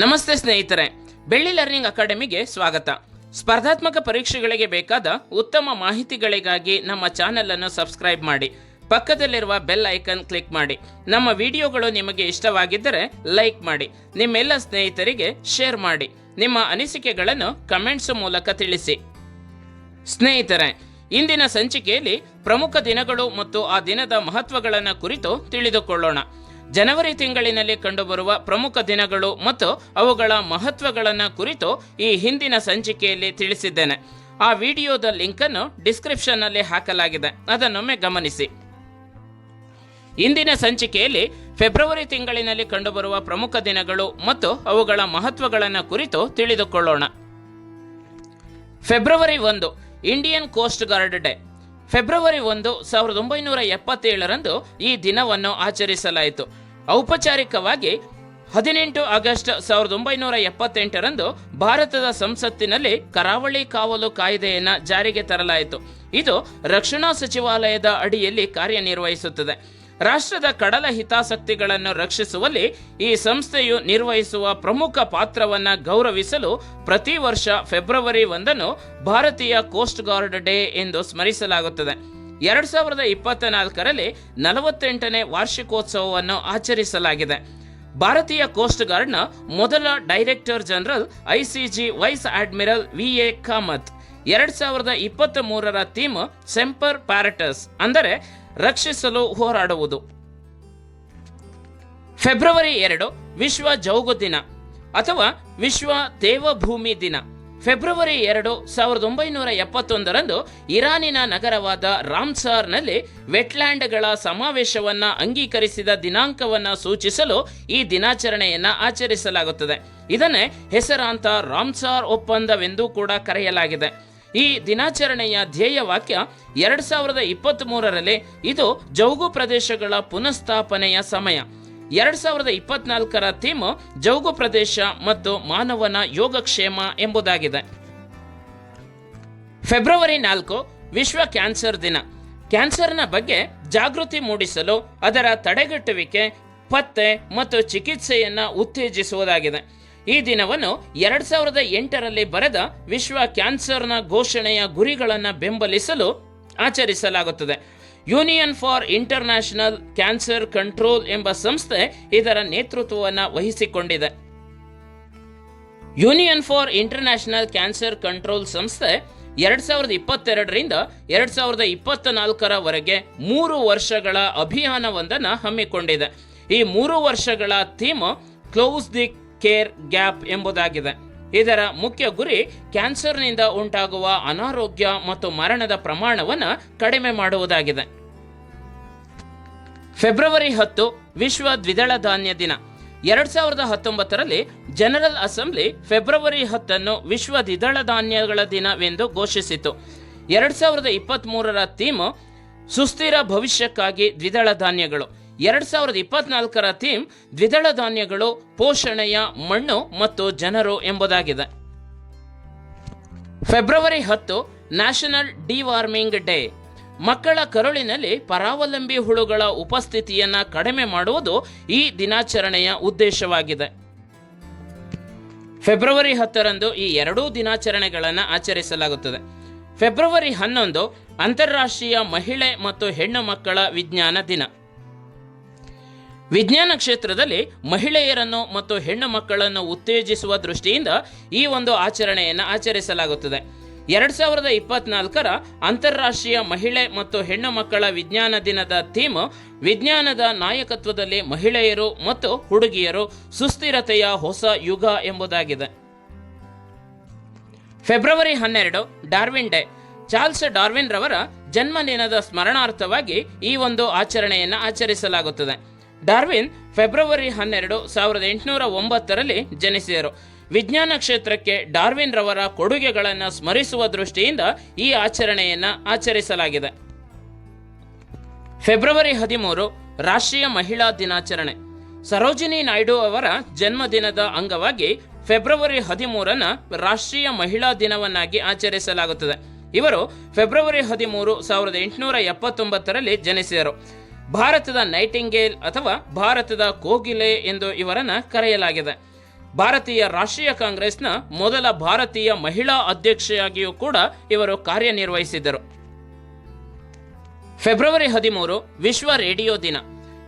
ನಮಸ್ತೆ ಸ್ನೇಹಿತರೆ, ಬೆಳ್ಳಿ ಲರ್ನಿಂಗ್ ಅಕಾಡೆಮಿಗೆ ಸ್ವಾಗತ. ಸ್ಪರ್ಧಾತ್ಮಕ ಪರೀಕ್ಷೆಗಳಿಗೆ ಬೇಕಾದ ಉತ್ತಮ ಮಾಹಿತಿಗಳಿಗಾಗಿ ನಮ್ಮ ಚಾನೆಲ್ ಅನ್ನು ಸಬ್ಸ್ಕ್ರೈಬ್ ಮಾಡಿ, ಪಕ್ಕದಲ್ಲಿರುವ ಬೆಲ್ ಐಕನ್ ಕ್ಲಿಕ್ ಮಾಡಿ. ನಮ್ಮ ವಿಡಿಯೋಗಳು ನಿಮಗೆ ಇಷ್ಟವಾಗಿದ್ದರೆ ಲೈಕ್ ಮಾಡಿ, ನಿಮ್ಮೆಲ್ಲ ಸ್ನೇಹಿತರಿಗೆ ಶೇರ್ ಮಾಡಿ, ನಿಮ್ಮ ಅನಿಸಿಕೆಗಳನ್ನು ಕಮೆಂಟ್ಸ್ ಮೂಲಕ ತಿಳಿಸಿ. ಸ್ನೇಹಿತರೆ, ಇಂದಿನ ಸಂಚಿಕೆಯಲ್ಲಿ ಪ್ರಮುಖ ದಿನಗಳು ಮತ್ತು ಆ ದಿನದ ಮಹತ್ವಗಳನ್ನು ಕುರಿತು ತಿಳಿದುಕೊಳ್ಳೋಣ. ಜನವರಿ ತಿಂಗಳಿನಲ್ಲಿ ಕಂಡುಬರುವ ಪ್ರಮುಖ ದಿನಗಳು ಮತ್ತು ಅವುಗಳ ಮಹತ್ವಗಳನ್ನು ಕುರಿತು ಈ ಹಿಂದಿನ ಸಂಚಿಕೆಯಲ್ಲಿ ತಿಳಿಸಿದ್ದೇನೆ. ಆ ವಿಡಿಯೋದ ಲಿಂಕನ್ನು ಡಿಸ್ಕ್ರಿಪ್ಷನ್ನಲ್ಲಿ ಹಾಕಲಾಗಿದೆ. ಅದನ್ನೊಮ್ಮೆ ಗಮನಿಸಿ. ಇಂದಿನ ಸಂಚಿಕೆಯಲ್ಲಿ ಫೆಬ್ರವರಿ ತಿಂಗಳಿನಲ್ಲಿ ಕಂಡುಬರುವ ಪ್ರಮುಖ ದಿನಗಳು ಮತ್ತು ಅವುಗಳ ಮಹತ್ವಗಳನ್ನು ಕುರಿತು ತಿಳಿದುಕೊಳ್ಳೋಣ. ಫೆಬ್ರವರಿ ಒಂದು, Indian coast guard day. February ಒಂದು, ಸಾವಿರದ ಒಂಬೈನೂರ ಎಪ್ಪತ್ತೇಳರಂದು ಈ ದಿನವನ್ನು ಆಚರಿಸಲಾಯಿತು. ಔಪಚಾರಿಕವಾಗಿ ಹದಿನೆಂಟು ಆಗಸ್ಟ್ ಸಾವಿರದ ಒಂಬೈನೂರ ಎಪ್ಪತ್ತೆಂಟರಂದು ಭಾರತದ ಸಂಸತ್ತಿನಲ್ಲಿ ಕರಾವಳಿ ಕಾವಲು ಕಾಯ್ದೆಯನ್ನು ಜಾರಿಗೆ ತರಲಾಯಿತು. ಇದು ರಕ್ಷಣಾ ಸಚಿವಾಲಯದ ಅಡಿಯಲ್ಲಿ ಕಾರ್ಯನಿರ್ವಹಿಸುತ್ತದೆ. ರಾಷ್ಟ್ರದ ಕಡಲ ಹಿತಾಸಕ್ತಿಗಳನ್ನು ರಕ್ಷಿಸುವಲ್ಲಿ ಈ ಸಂಸ್ಥೆಯು ನಿರ್ವಹಿಸುವ ಪ್ರಮುಖ ಪಾತ್ರವನ್ನು ಗೌರವಿಸಲು ಪ್ರತಿ ವರ್ಷ ಫೆಬ್ರವರಿ ಒಂದನ್ನು ಭಾರತೀಯ ಕೋಸ್ಟ್ ಗಾರ್ಡ್ ಡೇ ಎಂದು ಸ್ಮರಿಸಲಾಗುತ್ತದೆ. ಎರಡ್ ಸಾವಿರದ ಇಪ್ಪತ್ತ ನಾಲ್ಕರಲ್ಲಿ ನಲವತ್ತೆಂಟನೇ ವಾರ್ಷಿಕೋತ್ಸವವನ್ನು ಆಚರಿಸಲಾಗಿದೆ. ಭಾರತೀಯ ಕೋಸ್ಟ್ ಗಾರ್ಡ್ನ ಮೊದಲ director general ICG vice admiral V A Kamath ಎರಡ್ ಸಾವಿರದ ಇಪ್ಪತ್ತ್ ಮೂರರ ಥೀಮ್ ಸೆಂಪರ್ ಪ್ಯಾರಟಸ್ ಅಂದರೆ ರಕ್ಷಿಸಲು ಹೋರಾಡುವುದು. ಫೆಬ್ರವರಿ ಎರಡು, ವಿಶ್ವ ಜೌಗು ದಿನ, ಅಥವಾ ವಿಶ್ವ ದೇವಭೂಮಿ ದಿನ. ಫೆಬ್ರವರಿ ಎರಡು ಸಾವಿರದ ಒಂಬೈನೂರ ಎಪ್ಪತ್ತೊಂದರಂದು ಇರಾನಿನ ನಗರವಾದ ರಾಮ್ಸಾರ್ನಲ್ಲಿ ವೆಟ್ಲ್ಯಾಂಡ್ಗಳ ಸಮಾವೇಶವನ್ನು ಅಂಗೀಕರಿಸಿದ ದಿನಾಂಕವನ್ನು ಸೂಚಿಸಲು ಈ ದಿನಾಚರಣೆಯನ್ನು ಆಚರಿಸಲಾಗುತ್ತದೆ. ಇದನ್ನೇ ಹೆಸರಾಂತ ರಾಮ್ಸಾರ್ ಒಪ್ಪಂದವೆಂದೂ ಕೂಡ ಕರೆಯಲಾಗಿದೆ. ಈ ದಿನಾಚರಣೆಯ ಧ್ಯೇಯವಾಕ್ಯ ಎರಡು ಸಾವಿರದ ಇಪ್ಪತ್ತ್ ಮೂರರಲ್ಲಿ ಇದು ಜೌಗು ಪ್ರದೇಶಗಳ ಪುನಃಸ್ಥಾಪನೆಯ ಸಮಯ. ಎರಡ್ ಸಾವಿರದ ಇಪ್ಪತ್ನಾಲ್ಕರ ಥೀಮ್ ಜೌಗು ಪ್ರದೇಶ ಮತ್ತು ಮಾನವನ ಯೋಗಕ್ಷೇಮ ಎಂಬುದಾಗಿದೆ. ಫೆಬ್ರವರಿ ನಾಲ್ಕು, ವಿಶ್ವ ಕ್ಯಾನ್ಸರ್ ದಿನ. ಕ್ಯಾನ್ಸರ್ನ ಬಗ್ಗೆ ಜಾಗೃತಿ ಮೂಡಿಸಲು ಅದರ ತಡೆಗಟ್ಟುವಿಕೆ, ಪತ್ತೆ ಮತ್ತು ಚಿಕಿತ್ಸೆಯನ್ನು ಉತ್ತೇಜಿಸುವುದಾಗಿದೆ. ಈ ದಿನವನ್ನು ಎರಡ್ ಸಾವಿರದ ಎಂಟರಲ್ಲಿ ಬರೆದ ವಿಶ್ವ ಕ್ಯಾನ್ಸರ್ನ ಘೋಷಣೆಯ ಗುರಿಗಳನ್ನು ಬೆಂಬಲಿಸಲು ಆಚರಿಸಲಾಗುತ್ತದೆ. Union for international cancer control ಎಂಬ ಸಂಸ್ಥೆ ಇದರ ನೇತೃತ್ವವನ್ನು ವಹಿಸಿಕೊಂಡಿದೆ. Union for international cancer control ಸಂಸ್ಥೆ ಎರಡ್ ಸಾವಿರದ ಇಪ್ಪತ್ತೆರಡರಿಂದ ಎರಡ್ ಸಾವಿರದ ಇಪ್ಪತ್ತ ನಾಲ್ಕರವರೆಗೆ ಮೂರು ವರ್ಷಗಳ ಅಭಿಯಾನವೊಂದನ್ನು ಹಮ್ಮಿಕೊಂಡಿದೆ. ಈ ಮೂರು ವರ್ಷಗಳ theme close the care gap ಎಂಬುದಾಗಿದೆ. ಇದರ ಮುಖ್ಯ ಗುರಿ ಕ್ಯಾನ್ಸರ್ನಿಂದ ಉಂಟಾಗುವ ಅನಾರೋಗ್ಯ ಮತ್ತು ಮರಣದ ಪ್ರಮಾಣವನ್ನು ಕಡಿಮೆ ಮಾಡುವುದಾಗಿದೆ. ಫೆಬ್ರವರಿ ಹತ್ತು, ವಿಶ್ವ ದ್ವಿದಳ ಧಾನ್ಯ ದಿನ. ಎರಡ್ ಸಾವಿರದ ಹತ್ತೊಂಬತ್ತರಲ್ಲಿ ಜನರಲ್ ಅಸೆಂಬ್ಲಿ ಫೆಬ್ರವರಿ ಹತ್ತನ್ನು ವಿಶ್ವ ದ್ವಿದಳ ಧಾನ್ಯಗಳ ದಿನವೆಂದು ಘೋಷಿಸಿತು. ಎರಡ್ ಸಾವಿರದ ಇಪ್ಪತ್ತ್ ಮೂರರ ಥೀಮ್, ಸುಸ್ಥಿರ ಭವಿಷ್ಯಕ್ಕಾಗಿ ದ್ವಿದಳ ಧಾನ್ಯಗಳು. ಎರಡ್ ಸಾವಿರದ ಇಪ್ಪತ್ನಾಲ್ಕರ ಥೀಮ್ ದ್ವಿದಳ ಧಾನ್ಯಗಳು, ಪೋಷಣೆಯ ಮಣ್ಣು ಮತ್ತು ಜನರು ಎಂಬುದಾಗಿದೆ. ಫೆಬ್ರವರಿ ಹತ್ತು, ನ್ಯಾಷನಲ್ ಡಿವಾರ್ಮಿಂಗ್ ಡೇ. ಮಕ್ಕಳ ಕರುಳಿನಲ್ಲಿ ಪರಾವಲಂಬಿ ಹುಳುಗಳ ಉಪಸ್ಥಿತಿಯನ್ನು ಕಡಿಮೆ ಮಾಡುವುದು ಈ ದಿನಾಚರಣೆಯ ಉದ್ದೇಶವಾಗಿದೆ. ಫೆಬ್ರವರಿ ಹತ್ತರಂದು ಈ ಎರಡೂ ದಿನಾಚರಣೆಗಳನ್ನು ಆಚರಿಸಲಾಗುತ್ತದೆ. ಫೆಬ್ರವರಿ ಹನ್ನೊಂದು, ಅಂತಾರಾಷ್ಟ್ರೀಯ ಮಹಿಳೆ ಮತ್ತು ಹೆಣ್ಣು ಮಕ್ಕಳ ವಿಜ್ಞಾನ ದಿನ. ವಿಜ್ಞಾನ ಕ್ಷೇತ್ರದಲ್ಲಿ ಮಹಿಳೆಯರನ್ನು ಮತ್ತು ಹೆಣ್ಣು ಮಕ್ಕಳನ್ನು ಉತ್ತೇಜಿಸುವ ದೃಷ್ಟಿಯಿಂದ ಈ ಒಂದು ಆಚರಣೆಯನ್ನು ಆಚರಿಸಲಾಗುತ್ತದೆ. ಎರಡ್ ಸಾವಿರದ ಇಪ್ಪತ್ನಾಲ್ಕರ ಅಂತಾರಾಷ್ಟ್ರೀಯ ಮಹಿಳೆ ಮತ್ತು ಹೆಣ್ಣು ಮಕ್ಕಳ ವಿಜ್ಞಾನ ದಿನದ ಥೀಮ್, ವಿಜ್ಞಾನದ ನಾಯಕತ್ವದಲ್ಲಿ ಮಹಿಳೆಯರು ಮತ್ತು ಹುಡುಗಿಯರು ಸುಸ್ಥಿರತೆಯ ಹೊಸ ಯುಗ ಎಂಬುದಾಗಿದೆ. ಫೆಬ್ರವರಿ ಹನ್ನೆರಡು, ಡಾರ್ವಿನ್ ಡೇ. ಚಾರ್ಲ್ಸ್ ಡಾರ್ವಿನ್ ರವರ ಜನ್ಮದಿನದ ಸ್ಮರಣಾರ್ಥವಾಗಿ ಈ ಒಂದು ಆಚರಣೆಯನ್ನು ಆಚರಿಸಲಾಗುತ್ತದೆ. ಡಾರ್ವಿನ್ ಫೆಬ್ರವರಿ ಹನ್ನೆರಡು ಸಾವಿರದ ಎಂಟುನೂರ ಒಂಬತ್ತರಲ್ಲಿ ಜನಿಸಿದರು. ವಿಜ್ಞಾನ ಕ್ಷೇತ್ರಕ್ಕೆ ಡಾರ್ವಿನ್ ರವರ ಕೊಡುಗೆಗಳನ್ನು ಸ್ಮರಿಸುವ ದೃಷ್ಟಿಯಿಂದ ಈ ಆಚರಣೆಯನ್ನು ಆಚರಿಸಲಾಗಿದೆ. ಫೆಬ್ರವರಿ ಹದಿಮೂರು ರಾಷ್ಟ್ರೀಯ ಮಹಿಳಾ ದಿನಾಚರಣೆ. ಸರೋಜಿನಿ ನಾಯ್ಡು ಅವರ ಜನ್ಮದಿನದ ಅಂಗವಾಗಿ ಫೆಬ್ರವರಿ ಹದಿಮೂರನ್ನು ರಾಷ್ಟ್ರೀಯ ಮಹಿಳಾ ದಿನವನ್ನಾಗಿ ಆಚರಿಸಲಾಗುತ್ತದೆ. ಇವರು ಫೆಬ್ರವರಿ ಹದಿಮೂರು ಸಾವಿರದ ಎಂಟುನೂರ ಎಪ್ಪತ್ತೊಂಬತ್ತರಲ್ಲಿ ಜನಿಸಿದರು. ಭಾರತದ ನೈಟಿಂಗೇಲ್ ಅಥವಾ ಭಾರತದ ಕೋಗಿಲೆ ಎಂದು ಇವರನ್ನು ಕರೆಯಲಾಗಿದೆ. ಭಾರತೀಯ ರಾಷ್ಟ್ರೀಯ ಕಾಂಗ್ರೆಸ್ನ ಮೊದಲ ಭಾರತೀಯ ಮಹಿಳಾ ಅಧ್ಯಕ್ಷೆಯಾಗಿಯೂ ಕೂಡ ಇವರು ಕಾರ್ಯನಿರ್ವಹಿಸಿದ್ದರು. ಫೆಬ್ರವರಿ ಹದಿಮೂರು ವಿಶ್ವ ರೇಡಿಯೋ ದಿನ.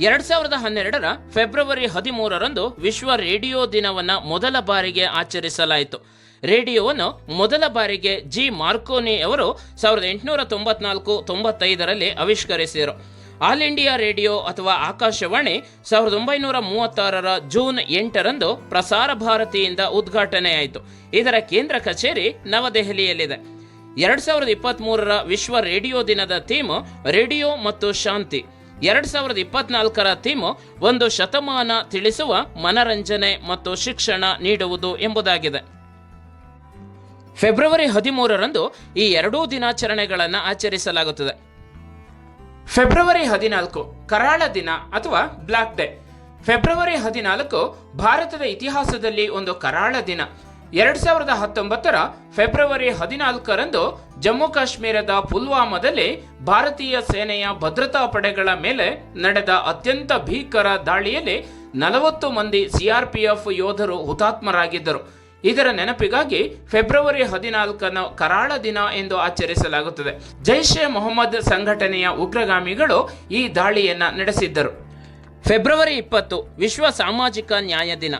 ಎರಡ್ ಸಾವಿರದ ಹನ್ನೆರಡರ ಫೆಬ್ರವರಿ ಹದಿಮೂರರಂದು ವಿಶ್ವ ರೇಡಿಯೋ ದಿನವನ್ನು ಮೊದಲ ಬಾರಿಗೆ ಆಚರಿಸಲಾಯಿತು. ರೇಡಿಯೋವನ್ನು ಮೊದಲ ಬಾರಿಗೆ ಜಿ ಮಾರ್ಕೋನಿ ಅವರು ಸಾವಿರದ ಎಂಟುನೂರ ತೊಂಬತ್ನಾಲ್ಕು ತೊಂಬತ್ತೈದರಲ್ಲಿ ಆವಿಷ್ಕರಿಸಿದರು ಆಲ್ ಇಂಡಿಯಾ ರೇಡಿಯೋ ಅಥವಾ ಆಕಾಶವಾಣಿ ಸಾವಿರದ ಒಂಬೈನೂರ ಮೂವತ್ತಾರರ ಜೂನ್ ಎಂಟರಂದು ಪ್ರಸಾರ ಭಾರತಿಯಿಂದ ಉದ್ಘಾಟನೆಯಾಯಿತು. ಇದರ ಕೇಂದ್ರ ಕಚೇರಿ ನವದೆಹಲಿಯಲ್ಲಿದೆ. ಎರಡ್ ಸಾವಿರದ ಇಪ್ಪತ್ತ್ ಮೂರರ ವಿಶ್ವ ರೇಡಿಯೋ ದಿನದ ಥೀಮ್ ರೇಡಿಯೋ ಮತ್ತು ಶಾಂತಿ. ಎರಡ್ ಸಾವಿರದ ಇಪ್ಪತ್ನಾಲ್ಕರ ಥೀಮ್ ಒಂದು ಶತಮಾನ ತಿಳಿಸುವ ಮನರಂಜನೆ ಮತ್ತು ಶಿಕ್ಷಣ ನೀಡುವುದು ಎಂಬುದಾಗಿದೆ. ಫೆಬ್ರವರಿ ಹದಿಮೂರರಂದು ಈ ಎರಡೂ ದಿನಾಚರಣೆಗಳನ್ನು ಆಚರಿಸಲಾಗುತ್ತದೆ. ಫೆಬ್ರವರಿ ಹದಿನಾಲ್ಕು, ಕರಾಳ ದಿನ ಅಥವಾ ಬ್ಲಾಕ್ ಡೇ ಫೆಬ್ರವರಿ ಹದಿನಾಲ್ಕು, ಭಾರತದ ಇತಿಹಾಸದಲ್ಲಿ ಒಂದು ಕರಾಳ ದಿನ. ಎರಡ್ ಸಾವಿರದ ಹತ್ತೊಂಬತ್ತರ ಫೆಬ್ರವರಿ ಹದಿನಾಲ್ಕರಂದು ಜಮ್ಮು ಕಾಶ್ಮೀರದ ಪುಲ್ವಾಮಾದಲ್ಲಿ ಭಾರತೀಯ ಸೇನೆಯ ಭದ್ರತಾ ಪಡೆಗಳ ಮೇಲೆ ನಡೆದ ಅತ್ಯಂತ ಭೀಕರ ದಾಳಿಯಲ್ಲಿ ನಲವತ್ತು ಮಂದಿ ಸಿಆರ್ಪಿಎಫ್ ಯೋಧರು ಹುತಾತ್ಮರಾಗಿದ್ದರು. ಇದರ ನೆನಪಿಗಾಗಿ ಫೆಬ್ರವರಿ ಹದಿನಾಲ್ಕನ್ನು ಕರಾಳ ದಿನ ಎಂದು ಆಚರಿಸಲಾಗುತ್ತದೆ. ಜೈಷ್ ಎ ಮೊಹಮ್ಮದ್ ಸಂಘಟನೆಯ ಉಗ್ರಗಾಮಿಗಳು ಈ ದಾಳಿಯನ್ನು ನಡೆಸಿದ್ದರು. ಫೆಬ್ರವರಿ ಇಪ್ಪತ್ತು ವಿಶ್ವ ಸಾಮಾಜಿಕ ನ್ಯಾಯ ದಿನ.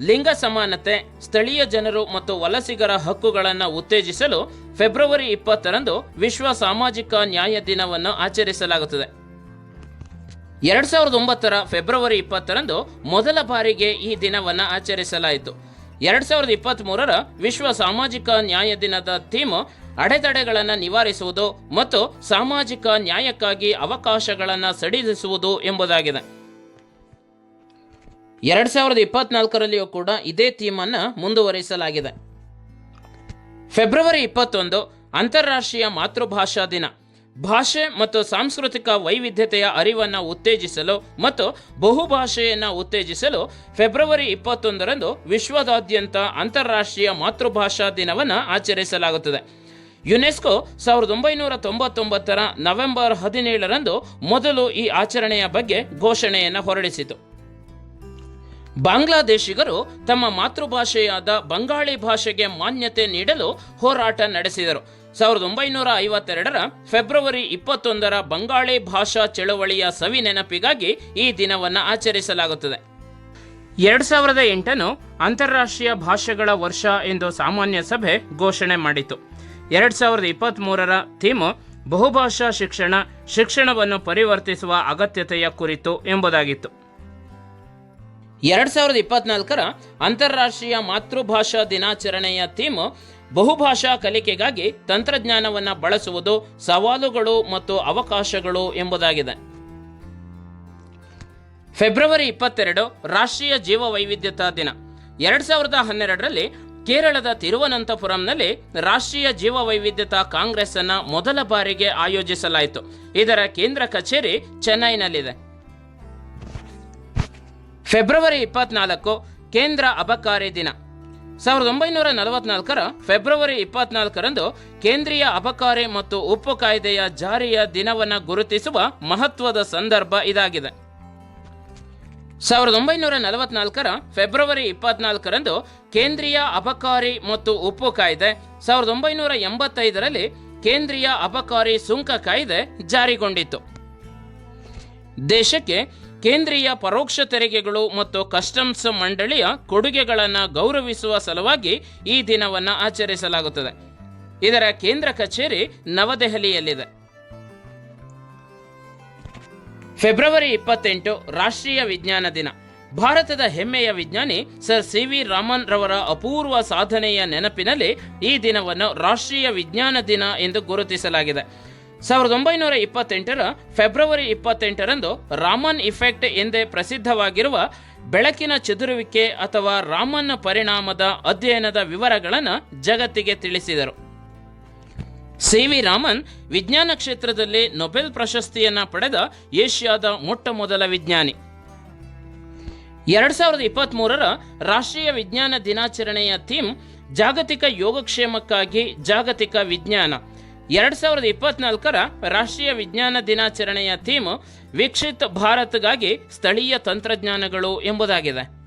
ಲಿಂಗ ಸಮಾನತೆ, ಸ್ಥಳೀಯ ಜನರು ಮತ್ತು ವಲಸಿಗರ ಹಕ್ಕುಗಳನ್ನು ಉತ್ತೇಜಿಸಲು ಫೆಬ್ರವರಿ ಇಪ್ಪತ್ತರಂದು ವಿಶ್ವ ಸಾಮಾಜಿಕ ನ್ಯಾಯ ದಿನವನ್ನು ಆಚರಿಸಲಾಗುತ್ತದೆ. ಎರಡ್ ಸಾವಿರದ ಒಂಬತ್ತರ ಫೆಬ್ರವರಿ ಇಪ್ಪತ್ತರಂದು ಮೊದಲ ಬಾರಿಗೆ ಈ ದಿನವನ್ನು ಆಚರಿಸಲಾಯಿತು. ಎರಡ್ ಸಾವಿರದ ಇಪ್ಪತ್ತ್ ಮೂರರ ವಿಶ್ವ ಸಾಮಾಜಿಕ ನ್ಯಾಯ ದಿನದ ಥೀಮ್ ಅಡೆತಡೆಗಳನ್ನು ನಿವಾರಿಸುವುದು ಮತ್ತು ಸಾಮಾಜಿಕ ನ್ಯಾಯಕ್ಕಾಗಿ ಅವಕಾಶಗಳನ್ನು ಸಡಿಲಿಸುವುದು ಎಂಬುದಾಗಿದೆ. ಎರಡ್ ಸಾವಿರದ ಇಪ್ಪತ್ನಾಲ್ಕರಲ್ಲಿಯೂ ಕೂಡ ಇದೇ ಥೀಮನ್ನು ಮುಂದುವರಿಸಲಾಗಿದೆ. ಫೆಬ್ರವರಿ ಇಪ್ಪತ್ತೊಂದು ಅಂತಾರಾಷ್ಟ್ರೀಯ ಮಾತೃಭಾಷಾ ದಿನ. ಭಾಷೆ ಮತ್ತು ಸಾಂಸ್ಕೃತಿಕ ವೈವಿಧ್ಯತೆಯ ಅರಿವನ್ನು ಉತ್ತೇಜಿಸಲು ಮತ್ತು ಬಹುಭಾಷೆಯನ್ನು ಉತ್ತೇಜಿಸಲು ಫೆಬ್ರವರಿ ಇಪ್ಪತ್ತೊಂದರಂದು ವಿಶ್ವದಾದ್ಯಂತ ಅಂತಾರಾಷ್ಟ್ರೀಯ ಮಾತೃಭಾಷಾ ದಿನವನ್ನು ಆಚರಿಸಲಾಗುತ್ತದೆ. ಯುನೆಸ್ಕೋ ಸಾವಿರದ ಒಂಬೈನೂರ ತೊಂಬತ್ತೊಂಬತ್ತರ ನವೆಂಬರ್ ಹದಿನೇಳರಂದು ಮೊದಲು ಈ ಆಚರಣೆಯ ಬಗ್ಗೆ ಘೋಷಣೆಯನ್ನು ಹೊರಡಿಸಿತು. ಬಾಂಗ್ಲಾದೇಶಿಗರು ತಮ್ಮ ಮಾತೃಭಾಷೆಯಾದ ಬಂಗಾಳಿ ಭಾಷೆಗೆ ಮಾನ್ಯತೆ ನೀಡಲು ಹೋರಾಟ ನಡೆಸಿದರು. ಸಾವಿರದ ಒಂಬೈನೂರ ಐವತ್ತೆರಡರ ಫೆಬ್ರವರಿ ಇಪ್ಪತ್ತೊಂದರ ಬಂಗಾಳಿ ಭಾಷಾ ಚಳವಳಿಯ ಸವಿ ನೆನಪಿಗಾಗಿ ಈ ದಿನವನ್ನು ಆಚರಿಸಲಾಗುತ್ತದೆ. ಎರಡ್ ಸಾವಿರದ ಎಂಟನ್ನು ಅಂತಾರಾಷ್ಟ್ರೀಯ ಭಾಷೆಗಳ ವರ್ಷ ಎಂದು ಸಾಮಾನ್ಯ ಸಭೆ ಘೋಷಣೆ ಮಾಡಿತು. ಎರಡ್ ಸಾವಿರದ ಇಪ್ಪತ್ತ್ ಮೂರರ ಥೀಮ್, ಬಹುಭಾಷಾ ಶಿಕ್ಷಣ, ಶಿಕ್ಷಣವನ್ನು ಪರಿವರ್ತಿಸುವ ಅಗತ್ಯತೆಯ ಕುರಿತು ಎಂಬುದಾಗಿತ್ತು. ಎರಡ್ ಸಾವಿರದ ಇಪ್ಪತ್ನಾಲ್ಕರ ಅಂತಾರಾಷ್ಟ್ರೀಯ ಮಾತೃಭಾಷಾ ದಿನಾಚರಣೆಯ ಥೀಮ್ ಬಹುಭಾಷಾ ಕಲಿಕೆಗಾಗಿ ತಂತ್ರಜ್ಞಾನವನ್ನು ಬಳಸುವುದು ಸವಾಲುಗಳು ಮತ್ತು ಅವಕಾಶಗಳು ಎಂಬುದಾಗಿದೆ. ಫೆಬ್ರವರಿ ಇಪ್ಪತ್ತೆರಡು ರಾಷ್ಟ್ರೀಯ ಜೀವ ವೈವಿಧ್ಯತಾ ದಿನ. ಎರಡ್ ಸಾವಿರದ ಹನ್ನೆರಡರಲ್ಲಿ ಕೇರಳದ ತಿರುವನಂತಪುರಂನಲ್ಲಿ ರಾಷ್ಟ್ರೀಯ ಜೀವ ವೈವಿಧ್ಯತಾ ಕಾಂಗ್ರೆಸ್ ಅನ್ನ ಮೊದಲ ಬಾರಿಗೆ ಆಯೋಜಿಸಲಾಯಿತು. ಇದರ ಕೇಂದ್ರ ಕಚೇರಿ ಚೆನ್ನೈನಲ್ಲಿದೆ. ಫೆಬ್ರವರಿ ಇಪ್ಪತ್ನಾಲ್ಕು ಕೇಂದ್ರ ಅಬಕಾರಿ ದಿನ. ಸಾವಿರದ ಒಂಬೈನೂರ ನಲವತ್ನಾಲ್ಕರ ಫೆಬ್ರವರಿ ಇಪ್ಪತ್ನಾಲ್ಕರಂದು ಕೇಂದ್ರೀಯ ಅಬಕಾರಿ ಮತ್ತು ಉಪ್ಪು ಕಾಯ್ದೆಯ ಜಾರಿಯ ದಿನವನ್ನು ಗುರುತಿಸುವ ಮಹತ್ವದ ಸಂದರ್ಭ ಇದಾಗಿದೆ. ಸಾವಿರದ ಒಂಬೈನೂರ ನಲವತ್ನಾಲ್ಕರ ಫೆಬ್ರವರಿ ಇಪ್ಪತ್ನಾಲ್ಕರಂದು ಕೇಂದ್ರೀಯ ಅಬಕಾರಿ ಮತ್ತು ಉಪ್ಪು ಕಾಯ್ದೆ ಸಾವಿರದ ಒಂಬೈನೂರ ಎಂಬತ್ತೈದರಲ್ಲಿ ಕೇಂದ್ರೀಯ ಅಬಕಾರಿ ಸುಂಕ ಕಾಯ್ದೆ ಜಾರಿಗೊಂಡಿತ್ತು. ದೇಶಕ್ಕೆ ಕೇಂದ್ರೀಯ ಪರೋಕ್ಷ ತೆರಿಗೆಗಳು ಮತ್ತು ಕಸ್ಟಮ್ಸ್ ಮಂಡಳಿಯ ಕೊಡುಗೆಗಳನ್ನು ಗೌರವಿಸುವ ಸಲುವಾಗಿ ಈ ದಿನವನ್ನು ಆಚರಿಸಲಾಗುತ್ತದೆ. ಇದರ ಕೇಂದ್ರ ಕಚೇರಿ ನವದೆಹಲಿಯಲ್ಲಿದೆ. ಫೆಬ್ರವರಿ ಇಪ್ಪತ್ತೆಂಟು ರಾಷ್ಟ್ರೀಯ ವಿಜ್ಞಾನ ದಿನ. ಭಾರತದ ಹೆಮ್ಮೆಯ ವಿಜ್ಞಾನಿ ಸರ್ ಸಿ ವಿ ರಾಮನ್ ರವರ ಅಪೂರ್ವ ಸಾಧನೆಯ ನೆನಪಿನಲ್ಲಿ ಈ ದಿನವನ್ನು ರಾಷ್ಟ್ರೀಯ ವಿಜ್ಞಾನ ದಿನ ಎಂದು ಗುರುತಿಸಲಾಗಿದೆ. ಸಾವಿರದ ಒಂಬೈನೂರ ಇಪ್ಪತ್ತೆಂಟರ ಫೆಬ್ರವರಿ ಇಪ್ಪತ್ತೆಂಟರಂದು ರಾಮನ್ ಇಫೆಕ್ಟ್ ಎಂದೇ ಪ್ರಸಿದ್ಧವಾಗಿರುವ ಬೆಳಕಿನ ಚದುರುವಿಕೆ ಅಥವಾ ರಾಮನ್ ಪರಿಣಾಮದ ಅಧ್ಯಯನದ ವಿವರಗಳನ್ನು ಜಗತ್ತಿಗೆ ತಿಳಿಸಿದರು. ಸಿ ವಿ ರಾಮನ್ ವಿಜ್ಞಾನ ಕ್ಷೇತ್ರದಲ್ಲಿ ನೊಬೆಲ್ ಪ್ರಶಸ್ತಿಯನ್ನ ಪಡೆದ ಏಷ್ಯಾದ ಮೊಟ್ಟ ಮೊದಲ ವಿಜ್ಞಾನಿ. ಎರಡು ಸಾವಿರದ ಇಪ್ಪತ್ತ್ ಮೂರರ ರಾಷ್ಟ್ರೀಯ ವಿಜ್ಞಾನ ದಿನಾಚರಣೆಯ ಥೀಮ್ ಜಾಗತಿಕ ಯೋಗಕ್ಷೇಮಕ್ಕಾಗಿ ಜಾಗತಿಕ ವಿಜ್ಞಾನ. ಎರಡ್ ಸಾವಿರದ ಇಪ್ಪತ್ನಾಲ್ಕರ ರಾಷ್ಟ್ರೀಯ ವಿಜ್ಞಾನ ದಿನಾಚರಣೆಯ ಥೀಮ್ ವಿಕಸಿತ್ ಭಾರತ್ಗಾಗಿ ಸ್ಥಳೀಯ ತಂತ್ರಜ್ಞಾನಗಳು ಎಂಬುದಾಗಿದೆ.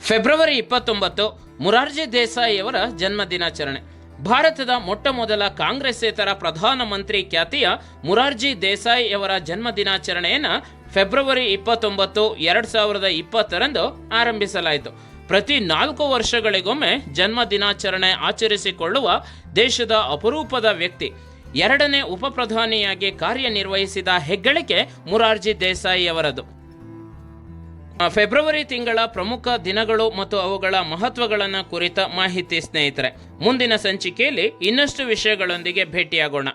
ಫೆಬ್ರವರಿ ಇಪ್ಪತ್ತೊಂಬತ್ತು, ಮುರಾರ್ಜಿ ದೇಸಾಯಿಯವರ ಜನ್ಮ ದಿನಾಚರಣೆ. ಭಾರತದ ಮೊಟ್ಟ ಮೊದಲ ಕಾಂಗ್ರೆಸ್ಸೇತರ ಪ್ರಧಾನಮಂತ್ರಿ ಖ್ಯಾತಿಯ ಮುರಾರ್ಜಿ ದೇಸಾಯಿ ಅವರ ಜನ್ಮ ದಿನಾಚರಣೆಯನ್ನು ಫೆಬ್ರವರಿ ಇಪ್ಪತ್ತೊಂಬತ್ತು, ಎರಡು ಸಾವಿರದ ಇಪ್ಪತ್ತರಂದು ಆರಂಭಿಸಲಾಯಿತು. ಪ್ರತಿ ನಾಲ್ಕು ವರ್ಷಗಳಿಗೊಮ್ಮೆ ಜನ್ಮ ದಿನಾಚರಣೆ ಆಚರಿಸಿಕೊಳ್ಳುವ ದೇಶದ ಅಪರೂಪದ ವ್ಯಕ್ತಿ, ಎರಡನೇ ಉಪ ಪ್ರಧಾನಿಯಾಗಿ ಕಾರ್ಯನಿರ್ವಹಿಸಿದ ಹೆಗ್ಗಳಿಕೆ ಮುರಾರ್ಜಿ ದೇಸಾಯಿ ಅವರದು. ಫೆಬ್ರವರಿ ತಿಂಗಳ ಪ್ರಮುಖ ದಿನಗಳು ಮತ್ತು ಅವುಗಳ ಮಹತ್ವಗಳನ್ನು ಕುರಿತ ಮಾಹಿತಿ ಸ್ನೇಹಿತರೆ, ಮುಂದಿನ ಸಂಚಿಕೆಯಲ್ಲಿ ಇನ್ನಷ್ಟು ವಿಷಯಗಳೊಂದಿಗೆ ಭೇಟಿಯಾಗೋಣ.